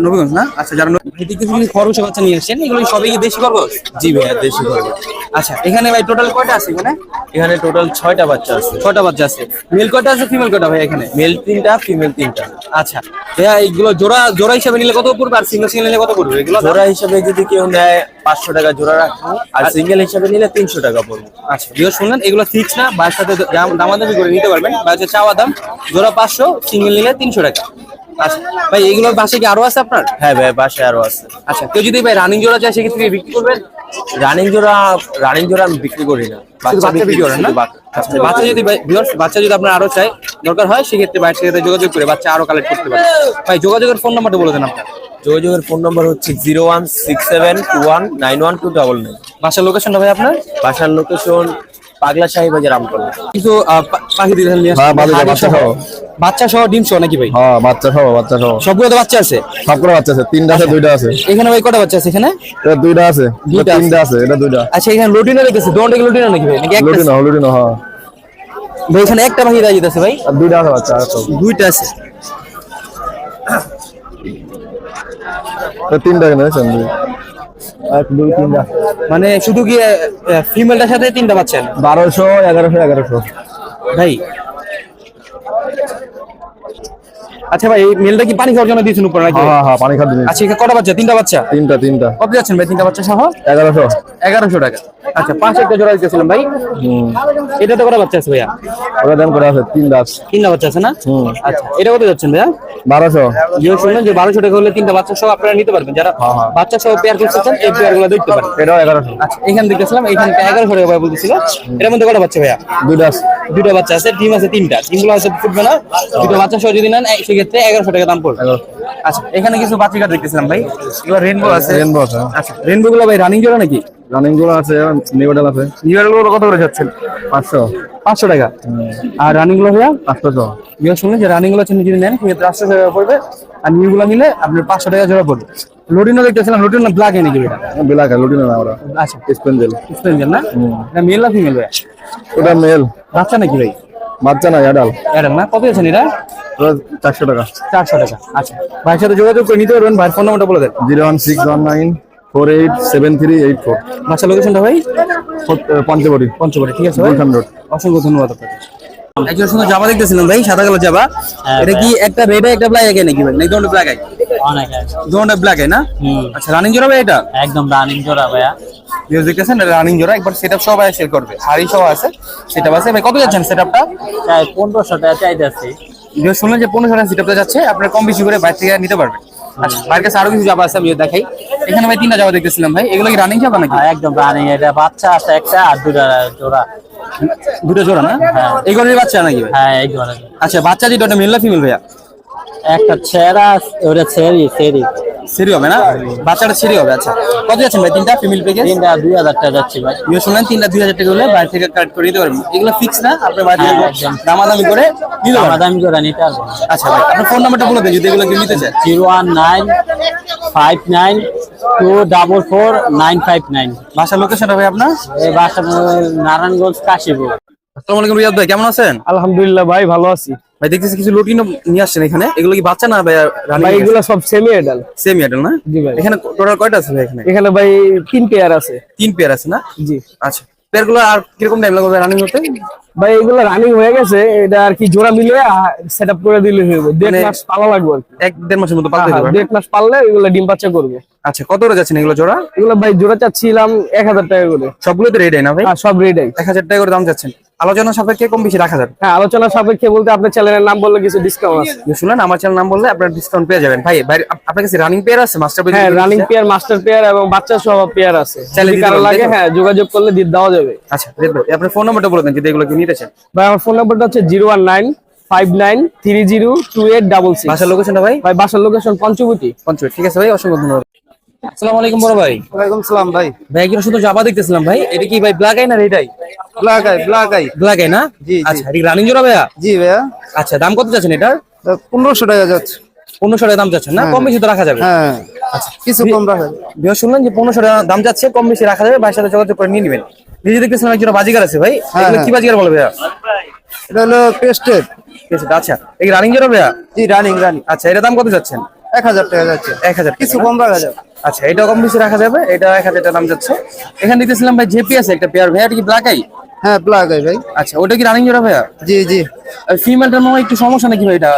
নবীগঞ্জ না আচ্ছা যারা ন- কিছু কিছু খরগোশের বাচ্চা নিয়ে এসেছেন এগুলো সবই কি দেশি খরগোশ? জি ভাইয়া দেশি খরগোশ। আচ্ছা এখানে ভাই টোটাল কয়টা আছে এখানে? এখানে টোটাল ছয়টা বাচ্চা আছে। ছয়টা বাচ্চা আছে। মেল কয়টা আছে ফিমেল কয়টা ভাই এখানে? মেল তিনটা ফিমেল তিনটা। আচ্ছা ভাইয়া এইগুলো জোড়া জোড়া হিসাবে নিলে কত পড়বে আর সিঙ্গেল সিঙ্গেল নিলে কত পড়বে? এগুলো জোড়া হিসাবে যদি কেউ নেয় পাঁচশো টাকা জোড়া রাখব আর সিঙ্গেল হিসাবে নিলে তিনশো টাকা পড়বে। আচ্ছা যেগুলো শুনলেন এগুলো ফিক্স না বাইরের সাথে দাম- দামাদামি করে নিতে পারবেন। বা হচ্ছে চাওয়া দাম জোড়া পাঁচশো সিঙ্গেল নিলে তিনশো টাকা। আচ্ছা ভাই কি আরও আছে আপনার? হ্যাঁ ভাই বাসায় আরও আছে। আচ্ছা কেউ যদি ভাই রানিং জোড়া চায় সেক্ষেত্রে কি বিক্রি করবেন? রানিং জোড়া রানিং জোড়া আমি বিক্রি করি না। বাচ্চা বিক্রি করেন না? বাচ্চা। আচ্ছা, যদি বাচ্চা যদি আপনার আরও চাই দরকার হয় সেক্ষেত্রে বাইরের সাথে যোগাযোগ করে বাচ্চা আরও কালেক্ট করতে পারেন। ভাই যোগাযোগের ফোন নাম্বারটা বলে দেন আপনার। যোগাযোগের ফোন নম্বর হচ্ছে zero one six seven two one nine one two double nine বাসার লোকেশনটা ভাই আপনার? বাসার লোকেশন পাগলা সাহিবাজার আমতলা কিছু পাখি দিলেন। হ্যাঁ, বাচ্চা- সহ। সহ। বাচ্চা সহ ডিম সহ নাকি ভাই? হ্যাঁ বাচ্চা সহ বাচ্চা সহ সবগুলো তো বাচ্চা আছে? সবগুলো বাচ্চা আছে তিনটা আছে দুইটা আছে। এখানে ভাই কটা বাচ্চা আছে এখানে? এটা দুইটা আছে দুইটা তিনটা আছে এটা দুইটা। আচ্ছা এখানে লুটিনো রেখেছে দোনটা কি লুটিনো নাকি ভাই? নাকি একটা লুটিনো লুটিনো হ্যাঁ। ভাই এখানে একটা পাখি দাঁড়িয়ে আছে ভাই। আর দুইটা আছে বাচ্চা দুইটা আছে। তিনটা কেন দেখছেন? দুই এক দুই তিনটা। মানে শুধু কি ফিমেলটার সাথে তিনটা পাচ্ছেন? বারোশো এগারোশো এগারোশো। ভাই আচ্ছা ভাই এই মেলটা কি পানি খাওয়ার জন্য দিয়েছেন উপর নাকি? হ্যাঁ হ্যাঁ পানি খাদ্য আচ্ছা এখানে কটা বাচ্চা? তিনটা বাচ্চা? তিনটা তিনটা। কত যাচ্ছেন ভাই তিনটা বাচ্চা সহ? এগারোশো। এগারোশো টাকা। আচ্ছা পাঁচ একটা জোড়া দিতেছিলাম ভাই। হুম। এটা তো কটা বাচ্চা আছে ভাইয়া? ওটা দাম করে আছে তিনটা আছে তিনটা বাচ্চা আছে না? হুম। আচ্ছা এটা কত যাচ্ছেন ভাইয়া? বারোশো। যে শুনলেন যে বারোশো টাকা হলে তিনটা বাচ্চা সহ আপনারা নিতে পারবেন। যারা হ্যাঁ, হ্যাঁ। বাচ্চা সহ পেয়ার করতেছেন এই পেয়ারগুলো দেখতে পারেন। এটাও এগারোশো। আচ্ছা এখানে দেখতেছিলাম এখানে এগারোশো টাকা ভাই বলতেছিল। এটার মধ্যে কটা বাচ্চা ভাইয়া? দুইটা দুটো বাচ্চা আছে ডিম আছে তিনটা। ডিমগুলো আছে ফুটবে না। দুটো বাচ্চা সহ যদি নেন এই- সেক্ষেত্রে এগারোশো টাকা দাম পড়বে। আচ্ছা এখানে কিছু বাচ্চা কার্ড দেখতেছিলাম ভাই। এগুলো রেনবো আছে। রেনবো আছে। আচ্ছা রেনবো গুলো ভাই রানিং জোড়া নাকি? রানিংগুলো আছে নিউডেল আছে। নিউয়ারগুলো কত করে যাচ্ছেন পাঁচশো। পাঁচশো টাকা। আর রানিংগুলো ভাইয়া? পাঁচশো। বিয়ে শুনলেন যে রানিংগুলো যদি নেন সেক্ষেত্রে আটশো টাকা পড়বে। আর নিউ গুলো নিলে আপনার পাঁচশো টাকা জোড়া পড়বে। লোডিনো দেখতেছিলাম লোডিনো ব্ল্যাক নাকি এটা বিলাক লুটিনো না ওরা। আচ্ছা। স্পেন্ডেল স্পেঞ্জেল না? এটা মেল না ফিমেল ভাইয়া? ওটা মেল বাচ্চা নাকি ভাই? বাচ্চা না অ্যাডাল এটা না? কত আছেন এটা চারশো টাকা। চারশো টাকা আচ্ছা। ভাইয়ের সাথে যোগাযোগ করে নিতে পারবেন ভাইয়ের ফোন নাম্বারটা বলে দেন। Zero one six one nine four eight seven three eight four. বাচ্চা লোকেশনটা ভাই? পঞ্চবটি। পঞ্চবটি ঠিক আছে ভাই? গুলশান রোড। অসংখ্য ধন্যবাদ আপনাকে। একজন সুন্দর জামা দেখতেছিলাম ভাই সাদা কালো জামা। এটা কি একটা রেড একটা ব্ল্যাক আই নাকি ভাই? নাকি দুটো ব্ল্যাক আই অনেক দুটো ব্ল্যাক না? আচ্ছা রানিং জোড়া ভাই এটা? একদম রানিং জোড়া ভাইয়া। ভিউজ দেখতেছেন রানিং জোড়া। একবার সেটআপ শেয়ার করবে। হাড়ি সহ আছে। সেটআপ আছে। ভাই কত যাচ্ছেন সেটআপটা চাই পনেরোশো টাকা চাইতেছি। ভিউজ শুনলেন যে পনেরো টাকা সেটআপটা যাচ্ছে আপনারা কম বেশি করে বাইরে থেকে নিতে পারবেন আচ্ছা কাছে আরও কিছু আছে আমি দেখাই। এখানে ভাই তিনটা জামা দেখতেছিলাম ভাই। এগুলো কি রানিং নাকি? একদম রানিং এটা বাচ্চা আছে একটা আর দুটা জোড়া। দুটো জোড়া না? এগুলোর বাচ্চা নাকি হ্যাঁ এই আচ্ছা বাচ্চা মেল না ফিমেল ভাইয়া? একটা ছেঁড়া ওটা ছেড়ি ছেড়ি। সেরি হবে না? বাচ্চাটা সেরি হবে আচ্ছা। কত যাচ্ছেন ভাই তিনটা ফিমেল প্যাকেজ তিনটা দুই হাজার টাকা যাচ্ছি ভাই। ইয়ে শুনলেন তিনটা দুই হাজার টাকা হলে বাইরে থেকে কালেক্ট করে নিতে পারবেন। এগুলো ফিক্স না? আপনি বাইরে থেকে হ্যাঁ, দামাদামি করে নিতে পারবেন? দামি করে নিতে পারব আচ্ছা ভাই আপনার ফোন নাম্বারটা বলে দেন যদি এগুলো কেউ নিতে চায়। Zero one nine five nine two double four nine five nine. বাসার লোকেশনটা ভাই আপনার? এই বাসা নারায়ণগঞ্জ কাশীপুর। আসসালামু আলাইকুম রিয়াদ ভাই কেমন আছেন? আলহামদুলিল্লাহ ভাই ভালো আছি। ভাই দেখতেছি কিছু লুটিনো নিয়ে আসছেন এখানে। এগুলো কি বাচ্চা না ভাই ভাই এগুলো সব সেমি এডাল সেম ইয়াডেল না? জি ভাই। এখানে টোটাল কয়টা আছে ভাই এখানে? এখানে ভাই তিন পেয়ার আছে। তিন পেয়ার আছে না? জি। আচ্ছা পেয়ারগুলো আর কীরকম টাইম লাগবে রানিং হতে? ভাই এগুলো রানিং হয়ে গেছে এটা আর কি জোড়া মিলে সেট আপ করে দিলে হয়ে যাবে। দেড় মানে- মাস পালা লাগবে আর কি। এক দেড় মাসের মতো পালতে হ্যাঁ, দেড় মাস পাললে এগুলো ডিম বাচ্চা করবে। আচ্ছা কত করে যাচ্ছেন এগুলো জোড়া? এগুলো ভাই জোড়া চাচ্ছিলাম এক হাজার টাকা করে। সবগুলো সবগুলোতে রেডি না ভাই? আর সব রেডাই এক হাজার টাকা করে দাম যাচ্ছেন। আলোচনা সাপেক্ষে কম বেশি রাখা যাবে। হ্যাঁ আলোচনা সাপেক্ষে বলতে আপনার চ্যানেলের নাম বললে কিছু ডিসকাউন্ট আছে। শুনলেন আমার চ্যানেল নাম বললে আপনার ডিসকাউন্ট পেয়ে যাবেন। ভাই ভাই আপনার কাছে রানিং পেয়ার আছে মাস্টার পেয়ার হ্যাঁ রানিং পেয়ার মাস্টার পেয়ার এবং বাচ্চা সহ পেয়ার আছে। চাইলে কারও লাগে হ্যাঁ যোগাযোগ করলে দিয়ে দেওয়া যাবে। আচ্ছা ভাই আপনার ফোন নাম্বারটা বলে দেন যদি এগুলো কি নিতে চান। ভাই আমার ফোন নাম্বারটা হচ্ছে zero one nine five nine three zero two eight double six. বাসার লোকেশনটা ভাই? ভাই বাসার লোকেশন পঞ্চবটি। পঞ্চমেট ঠিক আছে ভাই অসংখ্য ধন্যবাদ। আসসালামু আলাইকুম বড় ভাই। ওয়ালাইকুম সালাম ভাই। শুধু জাবা দেখতেছিলাম ভাই? এটা কি ভাই ব্ল্যাক আই না red eye black eye black eye black eye না? জি, জি। আচ্ছা এটা রানিং জোড়া ভাইয়া? জি ভাইয়া। আচ্ছা দাম কত যাচ্ছেন এটার? পনেরোশো টাকা যাচ্ছে। পনেরোশো টাকা দাম যাচ্ছে না? কম বেশি তো রাখা যাবে। হ্যাঁ। কিছু কম রাখা বিহার শুনলেন যে পনেরোশো টাকা দাম যাচ্ছে কম বেশি রাখা যাবে ভাইয়ের সাথে যোগাযোগ করে নিয়ে নেবেন। নিজে দেখতেছিলাম একজন বাজিগার আছে ভাই কি বাজিগার বলে ভাইয়া? এটা হলো পেস্টেড। আচ্ছা। এই রানিং জোড়া ভাইয়া? জি রানিং রানিং আচ্ছা এটা দাম কত যাচ্ছেন? এক হাজার টাকা যাচ্ছে। এক হাজার কিছু কম রাখা যাবে। আচ্ছা এটা কম বেশি রাখা যাবে? এটা এক হাজার টাকা দাম যাচ্ছে। এখানে ভাই জেপি আছে একটা পেয়ার। এটা কি ব্ল্যাক আই হ্যাঁ ব্ল্যাক আই ভাই। আচ্ছা ওটা কি রানিং জোড়া ভাইয়া? জি জি। ফিমেলটার মনে একটু সমস্যা নাকি ভাই এটা?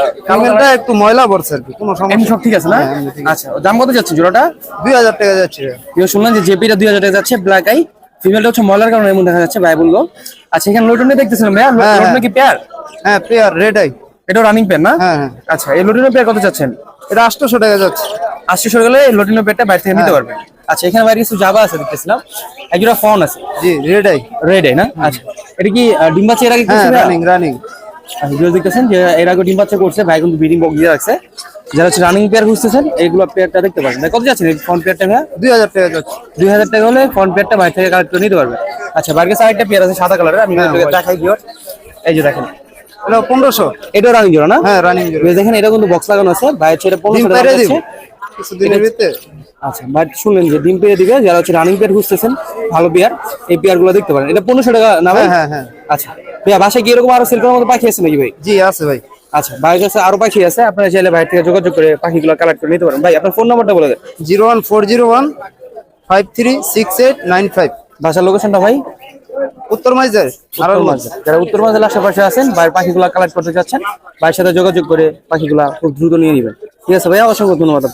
একটু ময়লা পড়ছে আর কি কোনো সমস্যা সব ঠিক আছে না? হ্যাঁ, আচ্ছা দাম কত যাচ্ছে জোড়াটা? দুই হাজার টাকা যাচ্ছে। কেউ শুনলেন যে জেপিটা দুই হাজার টাকা যাচ্ছে ব্ল্যাক আই ফিমেলটা হচ্ছে ময়লার কারণে এমন দেখা যাচ্ছে ভাই বলল। আচ্ছা এখানে লোটনে দেখতেছিলাম ভাইয়া হ্যাঁ, লোটনে হ্যাঁ। কি পেয়ার হ্যাঁ পেয়ার রেড আই এটা রানিং পেয়ার না? আচ্ছা এই লোটিনো পেয়ার কত চাচ্ছেন এটা আটশোশো টাকা যাচ্ছে। আশি সরে গেলে এই লোটিনো পেয়ারটা বাইরে থেকে হ্যাঁ। নিতে পারবেন আচ্ছা এখানে বাইরে কিছু জাবা আছে দেখতেছিলাম। একজোড়া ফোন আছে। জি রেড আই রেড আই না? আচ্ছা এটা কি ডিম বাচ্চা এর আগে হ্যাঁ করছে রানিং রানিং আচ্ছা, ভিডিও দেখতেছেন যে এর আগে ডিম বাচ্চা করছে ভাই কিন্তু ব্রিডিং বক্স দিয়ে রাখছে। যারা হচ্ছে রানিং পেয়ার খুঁজতেছেন এইগুলো পেয়ারটা দেখতে পারেন কত ফোন পেয়ারটা টাকা যাচ্ছে। টাকা হলে ফোন পেয়ারটা বাইরে থেকে কালেক্ট করে নিতে পারবেন আচ্ছা পেয়ার আছে সাদা কালারের আমি আপনাকে দেখাই দিও এই যে দেখেন এটা এটা রানিং জোড়া না? হ্যাঁ রানিং এই দেখেন এটা কিন্তু বক্স লাগানো আছে। টাকা কিছুদিনের ভিতরে। আচ্ছা বাট শুনলেন যে ডিম পেয়ে দিবে যারা হচ্ছে রানিং পেয়ার খুঁজতেছেন ভালো পেয়ার এই পেয়ারগুলো দেখতে পারেন। এটা পনেরোশো টাকা না ভাই? হ্যাঁ হ্যাঁ হ্যাঁ। আচ্ছা ভাইয়া বাসায় কি এরকম আরও সেল করার মতো পাখি আছে নাকি ভাই? জি আছে ভাই। আচ্ছা ভাইয়ের কাছে আরও পাখি আছে আপনারা চাইলে ভাই থেকে যোগাযোগ করে পাখিগুলো কালেক্ট করে নিতে পারেন। ভাই আপনার ফোন নাম্বারটা বলে দেন। Zero one four zero one five three six eight nine five. বাসার লোকেশনটা ভাই? উত্তর মাইজার উত্তর যারা উত্তর আশেপাশে আছেন পাখিগুলো কালেক্ট করতে চাচ্ছেন বাইরের সাথে যোগাযোগ করে পাখিগুলা খুব দ্রুত নিয়ে নিবেন। ঠিক আছে ভাইয়া অসংখ্য ধন্যবাদ